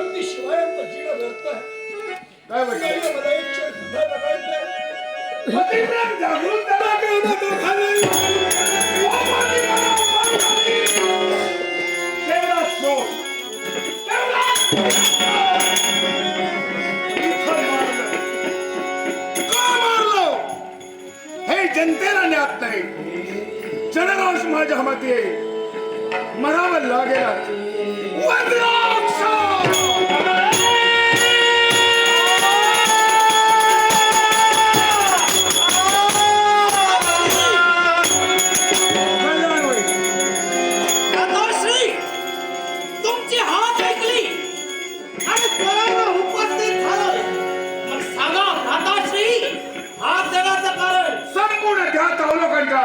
भक्ति शिवाय जीना व्यर्थ है। जागरूकता करना देखा जनतेला ज्ञात नाही जनरांश माझ्या मते मरावं காத்து அவ்வளவு கண்டா